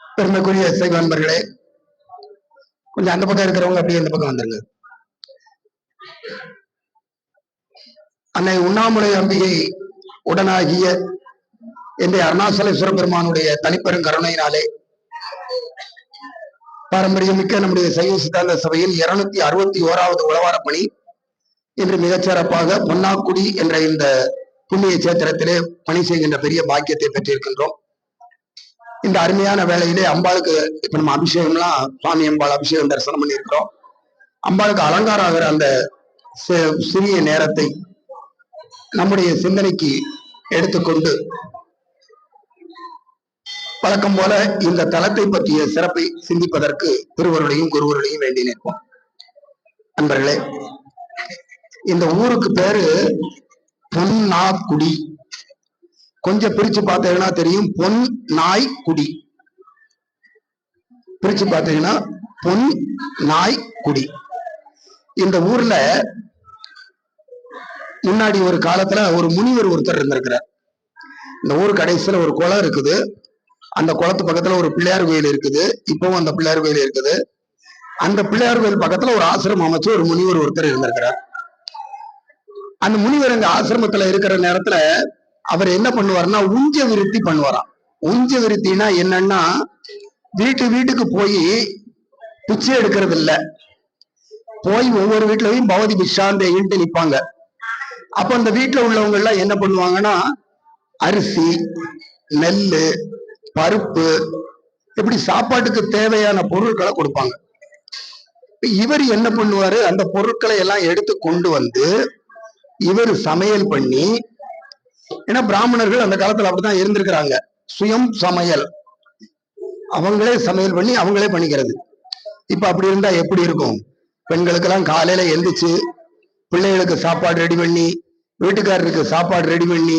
பெருமைக்குரிய இசை நண்பர்களே கொஞ்சம் அந்த பக்கம் இருக்கிறவங்க அப்படியே இந்த பக்கம் வந்துருங்க. அன்னை உண்ணாமுலை அம்பிகை உடனாகிய இந்த அருணாசலேஸ்வர பெருமானுடைய தனிப்பெரும் கருணையினாலே பாரம்பரியமிக்க நம்முடைய சைவ சித்தாந்த சபையில் இருநூத்தி அறுபத்தி ஓராவது உழவார பணி இன்று மிகச்சிறப்பாக பொன்னாக்குடி என்ற இந்த புண்ணிய சேத்திரத்திலே பணி செய்கின்ற பெரிய பாக்கியத்தை பெற்றிருக்கின்றோம். இந்த அருமையான வேலையிலே அம்பாளுக்கு இப்ப நம்ம அபிஷேகம்லாம் சுவாமி அம்பாள் அபிஷேகம் தரிசனம் பண்ணியிருக்கிறோம். அம்பாளுக்கு அலங்காரம் ஆகிற அந்த சிறிய நேரத்தை நம்முடைய சிந்தனைக்கு எடுத்துக்கொண்டு வழக்கம் போல இந்த தளத்தை பற்றிய சிறப்பை சிந்திப்பதற்கு திருவருடையும் குருவருடையும் வேண்டி நிற்போம். அன்பர்களே இந்த ஊருக்கு பேரு பொன்னாக்குடி. கொஞ்சம் பிரிச்சு பார்த்தீங்கன்னா தெரியும் பொன் நாய் குடி பிரிச்சு பார்த்தீங்கன்னா பொன் நாய் குடி இந்த ஊர்ல முன்னாடி ஒரு காலத்துல ஒரு முனிவர் ஒருத்தர் இருந்திருக்கிறார். இந்த ஊர் கடைசியில ஒரு குளம் இருக்குது. அந்த குளத்து பக்கத்துல ஒரு பிள்ளையார் கோயில் இருக்குது. இப்பவும் அந்த பிள்ளையார் கோயில் இருக்குது. அந்த பிள்ளையார் கோயில் பக்கத்துல ஒரு ஆசிரமம் அமைச்சு ஒரு முனிவர் ஒருத்தர் இருந்திருக்கிறார். அந்த முனிவர் அங்க ஆசிரமத்துல இருக்கிற நேரத்துல அவர் என்ன பண்ணுவாருன்னா உஞ்ச விருத்தி பண்ணுவாராம். உஞ்ச விருத்தினா என்னன்னா வீட்டு வீட்டுக்கு போய் பிச்சை எடுக்கிறது இல்ல போய் ஒவ்வொரு வீட்லயும் பவதி பிஷாந்தேன்ட்டு நிப்பாங்க. அப்ப அந்த வீட்டுல உள்ளவங்க எல்லாம் என்ன பண்ணுவாங்கன்னா அரிசி நெல்லு பருப்பு இப்படி சாப்பாட்டுக்கு தேவையான பொருட்களை கொடுப்பாங்க. இவர் என்ன பண்ணுவாரு அந்த பொருட்களை எல்லாம் எடுத்து கொண்டு வந்து இவர் சமையல் பண்ணி ஏன்னா பிராமணர்கள் அந்த காலத்துல அப்படித்தான் இருந்திருக்கிறாங்க. சுயம் சமையல். அவங்களே சமையல் பண்ணி அவங்களே பண்ணிக்கிறது. இப்ப அப்படி இருந்தா எப்படி இருக்கும்? பெண்களுக்கெல்லாம் காலையில எந்திரிச்சு பிள்ளைகளுக்கு சாப்பாடு ரெடி பண்ணி வீட்டுக்காரருக்கு சாப்பாடு ரெடி பண்ணி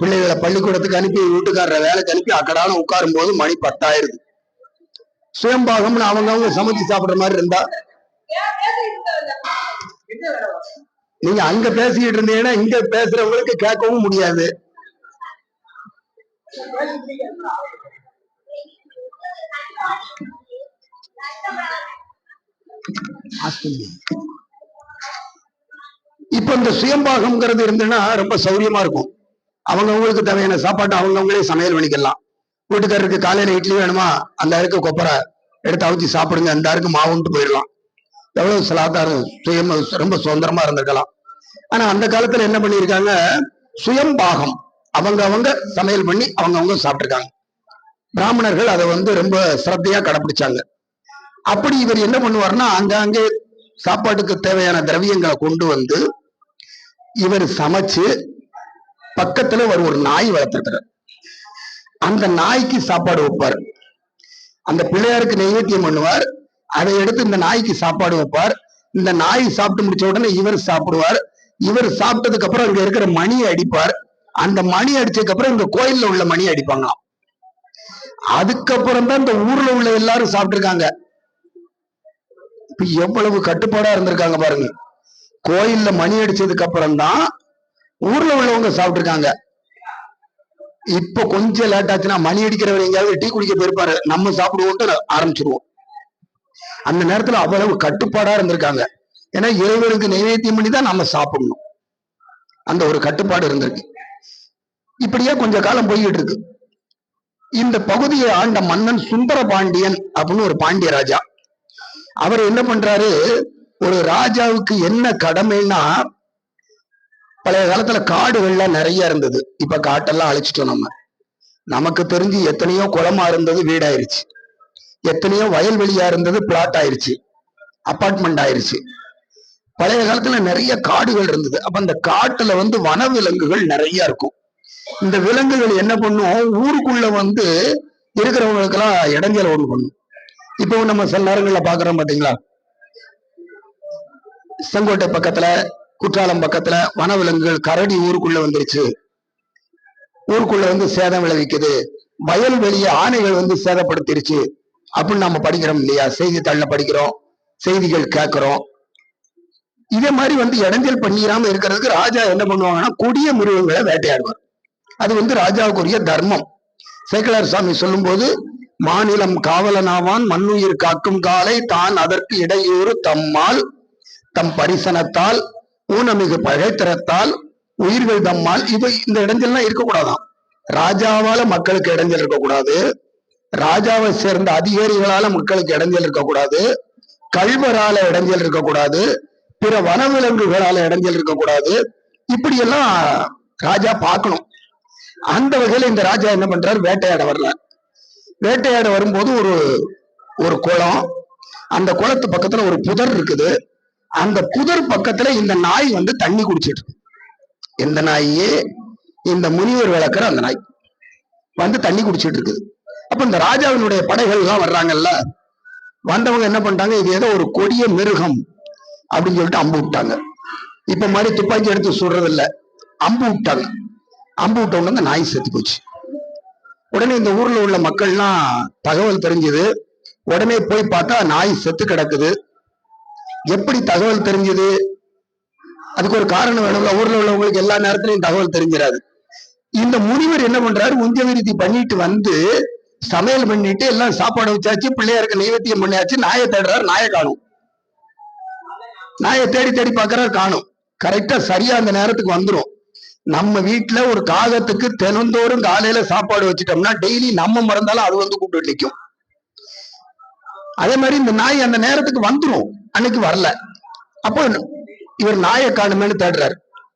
பிள்ளைகளை பள்ளிக்கூடத்துக்கு அனுப்பி வீட்டுக்காரரை வேலைக்கு அனுப்பி அக்கடான உட்காரும் போது மணி பத்தாயிருது சுயம்பாகம்னு அவங்க அவங்க சமைச்சு சாப்பிடுற மாதிரி இருந்தா நீங்க அங்க பேசிக்கிட்டு இருந்தீங்கன்னா இங்க பேசுறவங்களுக்கு கேட்கவும் முடியாது. இப்ப இந்த சுயம்பாகம்ங்கிறது இருந்ததுன்னா ரொம்ப சௌரியமா இருக்கும். அவங்கவுங்களுக்கு தேவையான சாப்பாட்டை அவங்கவுங்களே சமையல் பண்ணிக்கலாம். வீட்டுக்காரருக்கு காலையில இட்லி வேணுமா? அந்த அருக்கு கொப்பரை எடுத்து அவுத்தி சாப்பிடுங்க. அந்த அருக்கு மாவுன்ட்டு போயிடலாம். எவ்வளவு சலாதாரம் சுயம் ரொம்ப சுதந்திரமா இருந்திருக்கலாம். ஆனா அந்த காலத்துல என்ன பண்ணியிருக்காங்க? சுயம் பாகம் அவங்க அவங்க சமையல் பண்ணி அவங்க அவங்க சாப்பிட்டுருக்காங்க. பிராமணர்கள் அதை வந்து ரொம்ப சிரத்தையா கடைபிடிச்சாங்க அப்படி இவர் என்ன பண்ணுவார்னா அங்கங்கே சாப்பாட்டுக்கு தேவையான திரவியங்களை கொண்டு வந்து இவர் சமைச்சு பக்கத்துல ஒரு ஒரு நாய் வளர்த்துருக்கிறார். அந்த நாய்க்கு சாப்பாடு வைப்பார். அந்த பிள்ளையாருக்கு நைவேத்தியம் பண்ணுவார். அதை எடுத்து இந்த நாய்க்கு சாப்பாடு வைப்பார். இந்த நாய் சாப்பிட்டு முடிச்ச உடனே இவர் சாப்பிடுவார். இவர் சாப்பிட்டதுக்கு அப்புறம் இங்க இருக்கிற மணியை அடிப்பார். அந்த மணி அடிச்சதுக்கு அப்புறம் இந்த கோயில்ல உள்ள மணி அடிப்பாங்களாம். அதுக்கப்புறம் தான் இந்த ஊர்ல உள்ள எல்லாரும் சாப்பிட்டுருக்காங்க. இப்ப எவ்வளவு கட்டுப்பாடா இருந்திருக்காங்க பாருங்க. கோயில்ல மணி அடிச்சதுக்கு அப்புறம் தான் ஊர்ல உள்ளவங்க சாப்பிட்டுருக்காங்க. இப்ப கொஞ்சம் லேட் ஆச்சுன்னா மணி அடிக்கிறவர் எங்கேயாவது டீ குடிக்க போயிருப்பாரு. நம்ம சாப்பிடுவோம் ஆரம்பிச்சிருவோம். அந்த நேரத்துல அவ்வளவு கட்டுப்பாடா இருந்திருக்காங்க. ஏன்னா இறைவனுக்கு நைவேத்தியம் பண்ணி தான் நம்ம சாப்பிடணும். அந்த ஒரு கட்டுப்பாடு இருந்திருக்கு. இப்படியே கொஞ்ச காலம் போய்கிட்டு இருக்கு. இந்த பகுதியை ஆண்ட மன்னன் சுந்தர பாண்டியன் அப்படின்னு ஒரு பாண்டிய ராஜா. அவர் என்ன பண்றாரு? ஒரு ராஜாவுக்கு என்ன கடமைன்னா பழைய காலத்துல காடுகள்லாம் நிறைய இருந்தது. இப்ப காட்டெல்லாம் அழிச்சிட்டோம் நம்ம. நமக்கு தெரிஞ்சு எத்தனையோ குளமா இருந்தது வீடாயிருச்சு. எத்தனையோ வயல்வெளியா இருந்தது பிளாட் ஆயிருச்சு அப்பார்ட்மெண்ட் ஆயிருச்சு. பழைய காலத்துல நிறைய காடுகள் இருந்தது. அப்ப அந்த காட்டுல வந்து வனவிலங்குகள் நிறைய இருக்கும். இந்த விலங்குகள் என்ன பண்ணும்? ஊருக்குள்ள வந்து இருக்கிறவங்களுக்கெல்லாம் இடைஞ்சல் ஒண்ணு பண்ணும். இப்போ நம்ம சில நேரங்கள்ல பாக்குறோம் பாத்தீங்களா? செங்கோட்டை பக்கத்துல குற்றாலம் பக்கத்துல வனவிலங்குகள் கரடி ஊருக்குள்ள வந்துருச்சு. ஊருக்குள்ள வந்து சேதம் விளைவிக்குது. வயல்வெளிய ஆணைகள் வந்து சேதப்படுத்திருச்சு. அப்படின்னு நம்ம படிக்கிறோம் இல்லையா? செய்தித்தாள்ல படிக்கிறோம் செய்திகள் கேட்கிறோம். இதே மாதிரி வந்து இடைஞ்சல் பண்ணிடாம இருக்கிறதுக்கு ராஜா என்ன பண்ணுவாங்கன்னா கொடிய மிருகங்களை வேட்டையாடுவார். அது வந்து ராஜாவுக்குரிய தர்மம். சேக்கலார் சாமி சொல்லும்போது மாநிலம் காவலனாவான் மண்ணுயிர் காக்கும் காலை தான் அதற்கு இடையூறு தம்மால் தம் பரிசனத்தால் ஊனமிகு பழைத்திரத்தால் உயிர்கள் தம்மால். இவை இந்த இடைஞ்சல்லாம் இருக்கக்கூடாதான். ராஜாவால மக்களுக்கு இடைஞ்சல் இருக்கக்கூடாது. ராஜாவை சேர்ந்த அதிகாரிகளால மக்களுக்கு இடைஞ்சல் இருக்கக்கூடாது. கல்வரால இடைஞ்சல் இருக்கக்கூடாது. பிற வனவிலங்குகளால இடைஞ்சல் இருக்கக்கூடாது. இப்படி எல்லாம் ராஜா பார்க்கணும். அந்த வகையில இந்த ராஜா என்ன பண்றாரு? வேட்டையாட வரல வேட்டையாட வரும்போது ஒரு ஒரு குளம். அந்த குளத்து பக்கத்துல ஒரு புதர் இருக்குது. அந்த புதர் பக்கத்துல இந்த நாய் வந்து தண்ணி குடிச்சிட்டு இந்த நாயே? இந்த முனிவர் விளக்குற அந்த நாய். வந்து தண்ணி குடிச்சிட்டு இருக்குது. அப்ப இந்த ராஜாவினுடைய படைகள் எல்லாம் வர்றாங்கல்ல வந்தவங்க என்ன பண்ணிட்டாங்க இது ஏதோ ஒரு கொடிய மிருகம் அப்படின்னு சொல்லிட்டு அம்பு விட்டாங்க. இப்ப மாதிரி துப்பாக்கி எடுத்து சுடுறது இல்ல அம்பு விட்டாங்க. அம்பு விட்ட உடனே அந்த நாய் செத்து போச்சு. உடனே இந்த ஊர்ல உள்ள மக்கள்லாம் தகவல் தெரிஞ்சது. உடனே போய் பார்த்தா நாய் செத்து கிடக்குது. எப்படி தகவல் தெரிஞ்சது? அதுக்கு ஒரு காரணம் வேணும்ல ஊர்ல உள்ளவங்களுக்கு எல்லா நேரத்திலையும் தகவல் தெரிஞ்சிடாது இந்த முனிவர் என்ன பண்றாரு உஞ்சவிருத்தி பண்ணிட்டு வந்து சமையல் பண்ணிட்டு எல்லாம் சாப்பாடு வச்சாச்சு பிள்ளையாருக்கு நைவேத்தியம் பண்ணியாச்சு நாயை தேடுறாரு நாயை காணும். நாயை தேடி தேடி பார்க்கறாரு காணும். கரெக்டா சரியா அந்த நேரத்துக்கு வந்துரும். நம்ம வீட்டுல ஒரு காகத்துக்கு தினந்தோறும் காலையில சாப்பாடு வச்சுட்டோம்னா டெய்லி நம்ம மறந்தாலும் அது வந்து கூப்பிட்டு நிற்கும் அதே மாதிரி இந்த நாய் அந்த நேரத்துக்கு வந்துரும். அன்னைக்கு வரல. அப்போ இவர் நாயை காணுமேனு தேடுறாரு.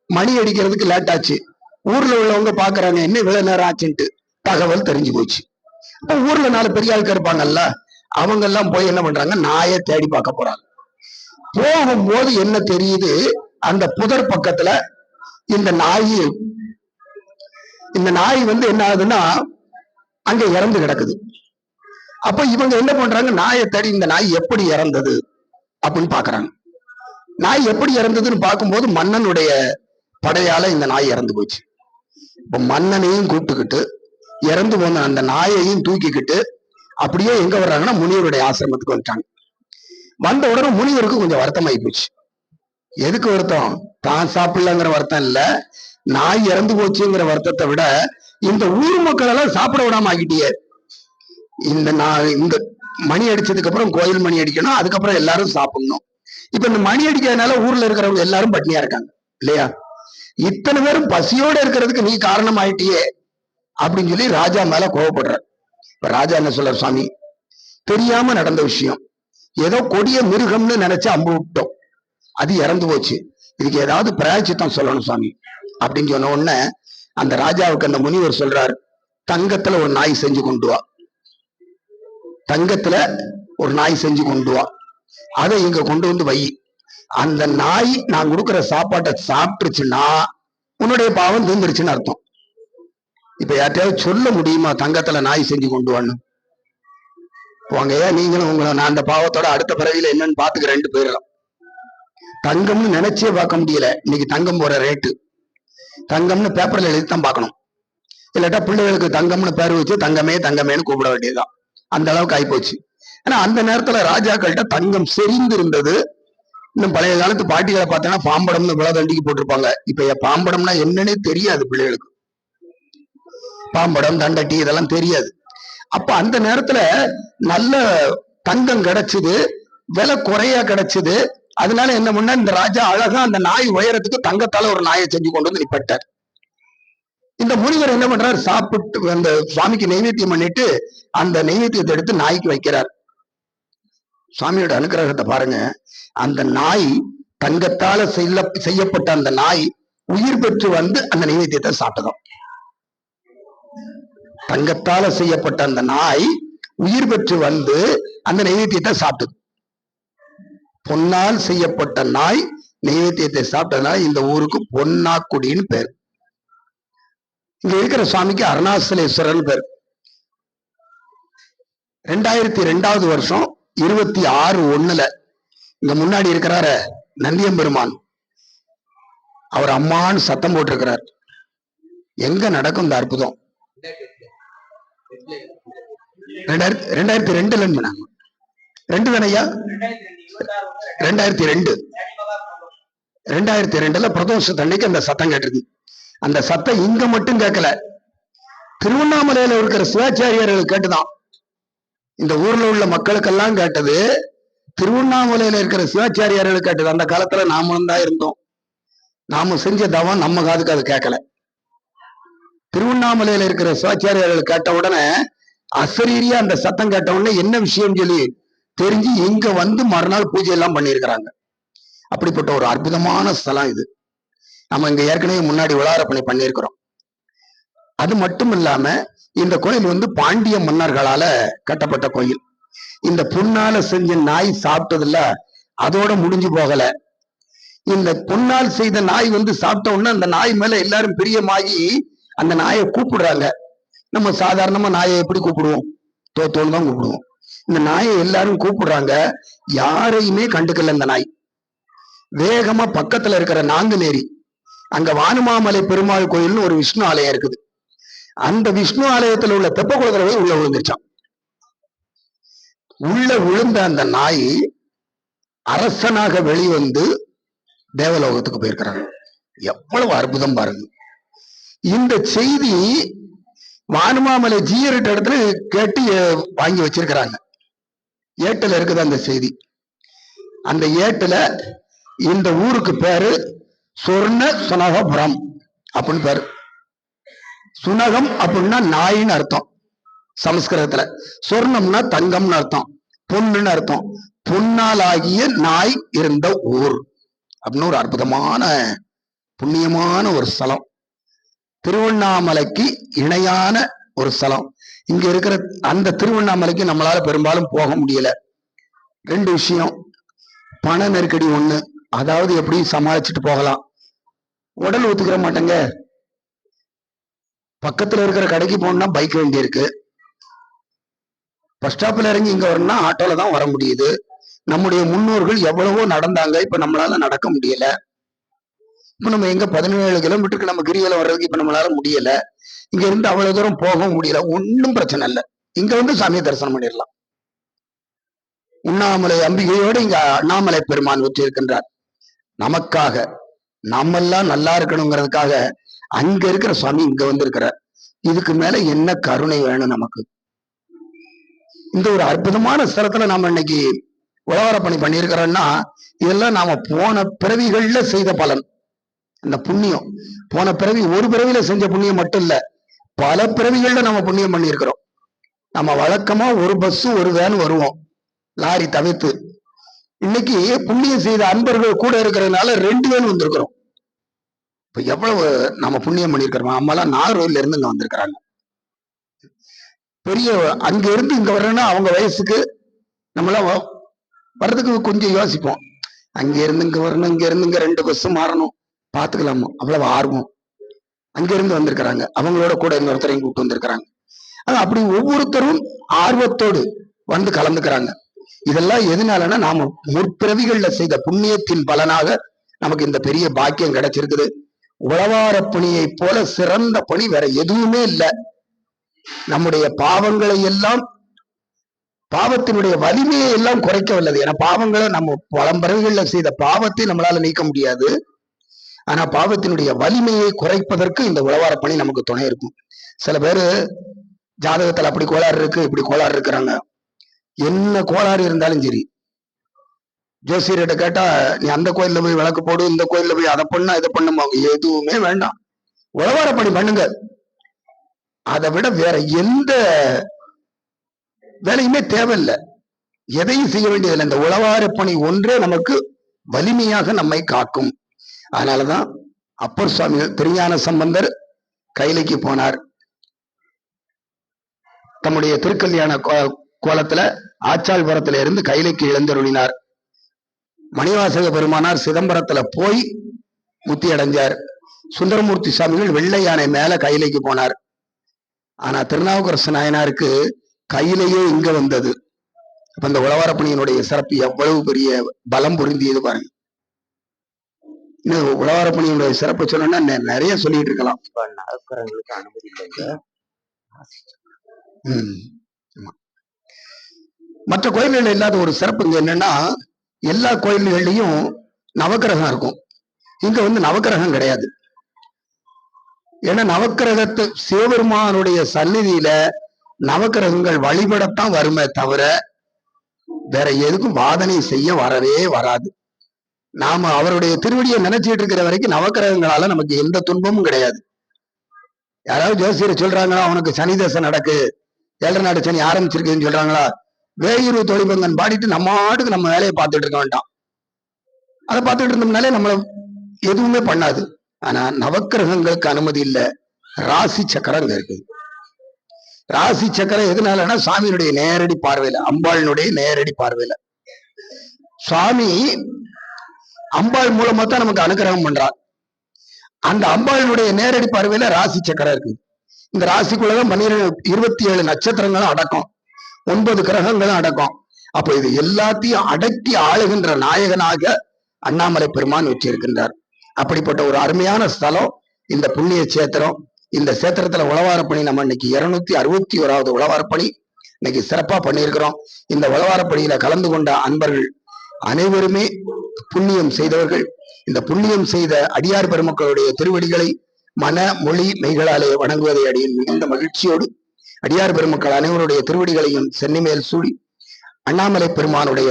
மணி அடிக்கிறதுக்கு லேட் ஆச்சு. ஊர்ல உள்ளவங்க பாக்குறாங்க என்ன இவ்வளவு நேரம் ஆச்சுன்ட்டு? தகவல் தெரிஞ்சு போச்சு. இப்ப ஊர்ல நாலு பெரிய ஆளுக்கு இருப்பாங்கல்ல அவங்க எல்லாம் போய் என்ன பண்றாங்க? நாயை தேடி பார்க்க போறாங்க. போகும்போது என்ன தெரியுது? அந்த புதர் பக்கத்துல இந்த நாய் இந்த நாய் வந்து என்ன ஆகுதுன்னா அங்க இறந்து கிடக்குது. அப்ப இவங்க என்ன பண்றாங்க? நாயை தேடி இந்த நாய் எப்படி இறந்தது அப்படின்னு பாக்குறாங்க நாய் எப்படி இறந்ததுன்னு பார்க்கும்போது மன்னனுடைய படையால இந்த நாய் இறந்து போச்சு. இப்ப மன்னனையும் கூப்பிட்டுக்கிட்டு இறந்து போன அந்த நாயையும் தூக்கிக்கிட்டு அப்படியே எங்க வர்றாங்கன்னா முனிவருடைய ஆசிரமத்துக்கு வந்துட்டாங்க. வந்த உடனே முனிவருக்கு கொஞ்சம் வருத்தம் ஆயிப்போச்சு எதுக்கு வருத்தம்? தான் சாப்பிடலங்கிற வருத்தம் இல்ல. நாய் இறந்து போச்சுங்கிற வருத்தத்தை விட இந்த ஊர் மக்கள் எல்லாம் சாப்பிட விடாம ஆகிட்டியே. இந்த நான் இந்த மணி அடிச்சதுக்கு அப்புறம் கோயில் மணி அடிக்கணும் அதுக்கப்புறம் எல்லாரும் சாப்பிடணும். இப்ப இந்த மணி அடிக்கிறதுனால ஊர்ல இருக்கிறவங்க எல்லாரும் பட்னியா இருக்காங்க. இல்லையா? இத்தனை பேரும் பசியோட இருக்கிறதுக்கு நீ காரணம் ஆயிட்டியே அப்படின்னு சொல்லி ராஜா மேல கோவப்படுறார். இப்ப ராஜா என்ன சொல்றார் சுவாமி? தெரியாம நடந்த விஷயம். ஏதோ கொடிய மிருகம்னு நினைச்சு அம்பு விட்டோம். அது இறந்து போச்சு. இதுக்கு ஏதாவது பிராயச்சித்தம் சொல்லணும் சுவாமி. அப்படின்னு சொன்ன உடனே அந்த ராஜாவுக்கு அந்த முனிவர் சொல்றார் தங்கத்துல ஒரு நாய் செஞ்சு கொண்டு வா. தங்கத்துல ஒரு நாய் செஞ்சு கொண்டு வா. அதை இங்க கொண்டு வந்து வை. அந்த நாய் நான் கொடுக்குற சாப்பாட்டை சாப்பிட்டுருச்சுன்னா உன்னுடைய பாவம் தீர்ந்துருச்சுன்னு அர்த்தம். இப்ப யார்ட்டையாவது சொல்ல முடியுமா? தங்கத்துல நாய் செஞ்சு கொண்டு வரணும். போங்கய்யா நீங்களும் உங்களை நான் அந்த பாவத்தோட அடுத்த பிறவியில என்னன்னு பாத்துக்கிறேன்ட்டு போயிடலாம் தங்கம்னு நினைச்சே பார்க்க முடியல. இன்னைக்கு தங்கம் போற ரேட்டு தங்கம்னு பேப்பர்ல எழுதி தான் பார்க்கணும். இல்லாட்டா பிள்ளைகளுக்கு தங்கம்னு பேர் வச்சு தங்கமே தங்கமேன்னு கூப்பிட வேண்டியதுதான். அந்த அளவுக்கு ஆயிப்போச்சு. ஆனா அந்த நேரத்துல ராஜாக்கள்கிட்ட தங்கம் செறிந்து இருந்தது இன்னும் பழைய காலத்து பாட்டிகளை பார்த்தோன்னா பாம்படம்னு விழா தண்டிக்கு போட்டிருப்பாங்க. இப்ப பாம்படம்னா என்னன்னே தெரியாது பிள்ளைகளுக்கு. பாம்படம் தண்டட்டி இதெல்லாம் தெரியாது. அப்ப அந்த நேரத்துல நல்ல தங்கம் கிடைச்சது விலை குறையா கிடைச்சது. அதனால என்ன பண்ண இந்த ராஜா அழகா அந்த நாய் உயரத்துக்கு தங்கத்தால ஒரு நாயை செஞ்சு கொண்டு வந்து நிப்பட்டார். இந்த முனிவர் என்ன பண்றாரு? சாப்பிட்டு அந்த சுவாமிக்கு நைவேத்தியம் பண்ணிட்டு அந்த நைவேத்தியத்தை எடுத்து நாய்க்கு வைக்கிறார். சுவாமியோட அனுக்கிரகத்தை பாருங்க. அந்த நாய் தங்கத்தால செய்யப்பட்ட அந்த நாய் உயிர் பெற்று வந்து அந்த நைவேத்தியத்தை சாப்பிட்டதாம். தங்கத்தால செய்யப்பட்ட அந்த நாய் உயிர் பெற்று வந்து அந்த நைவேத்தியத்தை சாப்பிட்டது. பொன்னால் செய்யப்பட்ட நாய் நைவேத்தியத்தை சாப்பிட்டதுனால இந்த ஊருக்கு பொன்னாக்குடின்னு பேர். இங்க இருக்கிற சுவாமிக்கு அருணாசலேஸ்வரன் பேர். ரெண்டாயிரத்தி ரெண்டாவது வருஷம் இருபத்தி ஆறு ஒண்ணுல இங்க முன்னாடி இருக்கிறார நந்தியம்பெருமான் அவர் அம்மான்னு சத்தம் போட்டிருக்கிறார். எங்க நடக்கும் இந்த அற்புதம்? ரெண்டாயிரத்தி ரெண்டாயிரத்தி ரெண்டுல பண்ணாங்க ரெண்டு தானையா ரெண்டாயிரத்தி ரெண்டு. ரெண்டாயிரத்தி ரெண்டுல அந்த சத்தம் கேட்டிருக்கு. அந்த சத்தம் இங்க மட்டும் கேட்கல. திருவண்ணாமலையில இருக்கிற சிவாச்சாரியர்கள் கேட்டுதான். இந்த ஊர்ல உள்ள மக்களுக்கெல்லாம் கேட்டது திருவண்ணாமலையில இருக்கிற சிவாச்சாரியார்கள் கேட்டது. அந்த காலத்துல நாமளும் தான் இருந்தோம். நாம செஞ்ச தவம் நம்ம காதுக்கு அது கேட்கல. திருவண்ணாமலையில இருக்கிற சிவாச்சாரியார்கள் கேட்ட உடனே அசரீரியா அந்த சத்தம் கேட்ட உடனே என்ன விஷயம் சொல்லி தெரிஞ்சு இங்க வந்து மறுநாள் பூஜை எல்லாம் பண்ணியிருக்கிறாங்க. அப்படிப்பட்ட ஒரு அற்புதமான ஸ்தலம் இது. நம்ம இங்க ஏற்கனவே முன்னாடி விளாரப்பணி பண்ணியிருக்கிறோம். அது மட்டும் இல்லாம இந்த கோயில் வந்து பாண்டிய மன்னர்களால கட்டப்பட்ட கோயில். இந்த புண்ணால செஞ்ச நாய் சாப்பிட்டதுல அதோட முடிஞ்சு போகல. இந்த பொன்னால் செய்த நாய் வந்து சாப்பிட்ட உடனே அந்த நாய் மேல எல்லாரும் பிரியமாகி அந்த நாயை கூப்பிடுறாங்க. நம்ம சாதாரணமா நாயை எப்படி கூப்பிடுவோம்? தோத்தோன்னு தான் கூப்பிடுவோம். இந்த நாயை எல்லாரும் கூப்பிடுறாங்க. யாரையுமே கண்டுக்கல இந்த நாய். வேகமா பக்கத்துல இருக்கிற நாங்குநேரி அங்க வானுமாமலை பெருமாள் கோயில்னு ஒரு விஷ்ணு ஆலயம் இருக்குது. அந்த விஷ்ணு ஆலயத்துல உள்ள தெப்ப குளத்துல போய் உள்ள விழுந்துருச்சான். உள்ள விழுந்த அந்த நாய் அரசனாக வெளிவந்து தேவலோகத்துக்கு போயிருக்கிறாங்க எவ்வளவு அற்புதம் பாருங்க. இந்த செய்தி வானுமாமலை ஜீயரிட்ட இடத்துல கேட்டு வாங்கி வச்சிருக்கிறாங்க. ஏட்டில் இருக்குது அந்த செய்தி. அந்த ஏட்டில் இந்த ஊருக்கு பேரு சொர்ண சுனகபுரம் அப்படின்னு பேரு. சுனகம் அப்படின்னா நாயின்னு அர்த்தம். சமஸ்கிருதத்துல. சொர்ணம்னா தங்கம்னு அர்த்தம். பொண்ணுன்னு அர்த்தம். பொன்னாலாகிய நாய் இருந்த ஊர். அப்படின்னு ஒரு அற்புதமான புண்ணியமான ஒரு ஸ்தலம். திருவண்ணாமலைக்கு இணையான ஒரு ஸ்தலம். இங்க இருக்கிற அந்த திருவண்ணாமலைக்கு நம்மளால பெரும்பாலும் போக முடியல. ரெண்டு விஷயம். பண நெருக்கடி ஒண்ணு. அதாவது எப்படி சமாளிச்சுட்டு போகலாம். உடல் ஒத்துக்கிற மாட்டேங்க. பக்கத்துல இருக்கிற கடைக்கு போகணும்னா பைக் வேண்டி இருக்கு பஸ் ஸ்டாப்ல இறங்கி இங்க வரணும்னா ஆட்டோல தான் வர முடியுது. நம்முடைய முன்னோர்கள் எவ்வளவோ நடந்தாங்க. இப்ப நம்மளால நடக்க முடியல. இப்போ நம்ம எங்க பதினேழு கிலோமீட்டருக்கு நம்ம கிரிவலம் வர்றதுக்கு இப்ப நம்மளால முடியல. இங்க இருந்து அவ்வளவு தூரம் போகவும் முடியல. ஒன்றும் பிரச்சனை இல்லை. இங்க வந்து சாமியை தரிசனம் பண்ணிடலாம். உண்ணாமலை அம்பிகையோடு இங்க அண்ணாமலை பெருமான் வச்சிருக்கின்றார். நமக்காக நாமெல்லாம் நல்லா இருக்கணுங்கிறதுக்காக அங்க இருக்கிற சுவாமி இங்க வந்திருக்கிறார். இதுக்கு மேல என்ன கருணை வேணும் நமக்கு? இந்த ஒரு அற்புதமான ஸ்தலத்துல நாம இன்னைக்கு உழவரப்பணி பணி பண்ணியிருக்கிறோம்னா இதெல்லாம் நாம போன பிறவிகள்ல செய்த பலன். அந்த புண்ணியம். போன பிறவி ஒரு பிறவியில செஞ்ச புண்ணியம் மட்டும் இல்ல பல பிறவிகள்ல நம்ம புண்ணியம் பண்ணியிருக்கிறோம். நம்ம வழக்கமா ஒரு பஸ் ஒரு வேன் வருவோம். லாரி தவிர்த்து. இன்னைக்கு புண்ணியம் செய்த அன்பர்கள் கூட இருக்கிறதுனால ரெண்டு வேன் வந்திருக்கிறோம். இப்ப எவ்வளவு நம்ம புண்ணியம் பண்ணியிருக்கிறோம்? அம்மாலாம் நாகர்கோயில்ல இருந்து இங்க வந்திருக்கிறாங்க. பெரிய அங்க இருந்து இங்க வரணும்னா அவங்க வயசுக்கு நம்மளாம் வர்றதுக்கு கொஞ்சம் யோசிப்போம். அங்க இருந்து இங்க வரணும் இங்க இருந்து இங்க ரெண்டு பஸ் மாறணும். பாத்துக்கலாமா அவ்வளவு ஆர்வம். அங்க இருந்து வந்திருக்கிறாங்க. அவங்களோட கூட இன்னொருத்தரையும் கூப்பிட்டு வந்திருக்கிறாங்க. அப்படி ஒவ்வொருத்தரும் ஆர்வத்தோடு வந்து கலந்துக்கிறாங்க. இதெல்லாம் எதனாலன்னா நாம முற்பிறவிகள்ல செய்த புண்ணியத்தின் பலனாக நமக்கு இந்த பெரிய பாக்கியம் கிடைச்சிருக்குது. உழவார பணியை போல சிறந்த பணி வேற எதுவுமே இல்லை. நம்முடைய பாவங்களை எல்லாம் பாவத்தினுடைய வலிமையை எல்லாம் குறைக்க வல்லது. ஏன்னா பாவங்களை நம்ம பழம்பறவைகள்ல செய்த பாவத்தை நம்மளால நீக்க முடியாது. ஆனா பாவத்தினுடைய வலிமையை குறைப்பதற்கு இந்த உழவார பணி நமக்கு துணை இருக்கும். சில பேரு ஜாதகத்துல அப்படி கோளாறு இருக்கு இப்படி கோளாறு இருக்கிறாங்க. என்ன கோளாறு இருந்தாலும் சரி. ஜோசியர்கிட்ட கேட்டா நீ அந்த கோயில்ல போய் விளக்கு போடு இந்த கோயில்ல போய் அதை பண்ணா இதை பண்ணுமா எதுவுமே வேண்டாம். உழவார பணி பண்ணுங்க. அதை விட வேற எந்த வேலையுமே தேவையில்லை. எதையும் செய்ய வேண்டியதில்லை. இந்த உழவார பணி ஒன்றே நமக்கு வலிமையாக நம்மை காக்கும். அதனாலதான் அப்பர் சுவாமிகள் திருஞான சம்பந்தர் கைலைக்கு போனார். தம்முடைய திருக்கல்யாண கோ- கோலத்துல ஆச்சாள்புரத்துல இருந்து கைலைக்கு இழந்தருளினார் மணிவாசக பெருமானார் சிதம்பரத்துல போய் முத்தி அடைஞ்சார். சுந்தரமூர்த்தி சுவாமிகள் வெள்ளை யானை மேல கைலைக்கு போனார். ஆனா திருநாவுக்கரசு நாயனாருக்கு கையிலேயே இங்க வந்தது. அப்ப இந்த உழவாரப்பணியினுடைய சிறப்பு எவ்வளவு பெரிய பலம் பொருந்தியது பாருங்க. இன்னும் உழவாரப்பணியினுடைய சிறப்பு சொல்லணும்னா நிறைய சொல்லிட்டு இருக்கலாம். இப்ப நகர்ப்புறங்களுக்கு அனுமதி இல்லைங்க. மற்ற கோயில்கள் இல்லாத ஒரு சிறப்பு இங்க என்னன்னா எல்லா கோயில்கள்லயும் நவக்கிரகம் இருக்கும். இங்க வந்து நவக்கிரகம் கிடையாது. ஏன்னா நவக்கிரகத்து சிவபெருமானுடைய சந்நிதியில நவக்கிரகங்கள் வழிபடத்தான் வருமே தவிர வேற எதுக்கும் வாதனை செய்ய வரவே வராது. நாம அவருடைய திருவடியை நினைச்சிட்டு இருக்கிற வரைக்கும் நவக்கிரகங்களால நமக்கு எந்த துன்பமும் கிடையாது. யாராவது ஜோசியர் சொல்றாங்களா அவனுக்கு சனி தசை நடக்கு ஏழரை நாடு சனி ஆரம்பிச்சிருக்குன்னு சொல்றாங்களா? வேயூர் தொழிற்பங்கன் பாடிட்டு நம்ம ஆட்டுக்கு நம்ம வேலையை பார்த்துட்டு இருக்க வேண்டாம். அதை பார்த்துட்டு இருந்தோம்னாலே நம்மள எதுவுமே பண்ணாது. ஆனா நவக்கிரகங்களுக்கு அனுமதி இல்ல. ராசி சக்கரம் அங்க இருக்குது. ராசி சக்கரம் எதனாலன்னா சாமியினுடைய நேரடி பார்வையில அம்பாளினுடைய நேரடி பார்வையில. சுவாமி அம்பாள் மூலமா தான் நமக்கு அனுகிரகம் பண்றார் அந்த அம்பாளினுடைய நேரடி பார்வையில ராசி சக்கரம் இருக்கு. இந்த ராசிக்குள்ளதான் பன்னிரெண்டு இருபத்தி ஏழு நட்சத்திரங்களும் அடக்கம். ஒன்பது கிரகங்களும் அடக்கம். அப்ப இது எல்லாத்தையும் அடக்கி ஆளுகின்ற நாயகனாக அண்ணாமலை பெருமான் வச்சிருக்கின்றார். அப்படிப்பட்ட ஒரு அருமையான ஸ்தலம் இந்த புண்ணிய சேத்திரம் இந்த சேத்திரத்துல உழவாரப்பணி நம்ம இன்னைக்கு இருநூத்தி அறுபத்தி ஓராவது உழவாரப்பணி இன்னைக்கு சிறப்பா பண்ணியிருக்கிறோம். இந்த உழவாரப்பணியில கலந்து கொண்ட அன்பர்கள் அனைவருமே புண்ணியம் செய்தவர்கள். இந்த புண்ணியம் செய்த அடியார் பெருமக்களுடைய திருவடிகளை மன மொழி மெய்களாலே வணங்குவதை அடியின் மிகுந்த மகிழ்ச்சியோடு அடியார் பெருமக்கள் அனைவருடைய திருவடிகளையும் சென்னிமேல் சூடி அண்ணாமலை பெருமானுடைய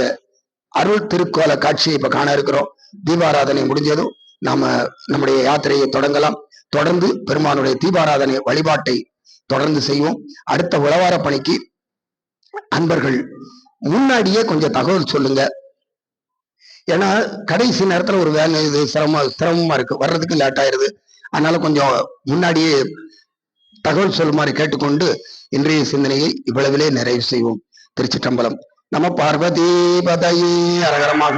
அருள் திருக்கோல காட்சியை இப்ப காண இருக்கிறோம். தீபாராதனை முடிஞ்சதும் நாம நம்முடைய யாத்திரையை தொடங்கலாம். தொடர்ந்து பெருமானுடைய தீபாராதனை வழிபாட்டை தொடர்ந்து செய்வோம். அடுத்த உழவார பணிக்கு அன்பர்கள் முன்னாடியே கொஞ்சம் தகவல் சொல்லுங்க. ஏன்னா கடைசி நேரத்துல ஒரு வேலை இது சிரமமா சிரமமா இருக்கு. வர்றதுக்கு லேட் ஆயிருது. அதனால கொஞ்சம் முன்னாடியே தகவல் சொல்லுமாறு கேட்டுக்கொண்டு இன்றைய சிந்தனையை இவ்வளவிலே நிறைவு செய்வோம். திருச்சிற்றம்பலம். நம பார்வதி பதையே அரகரமாக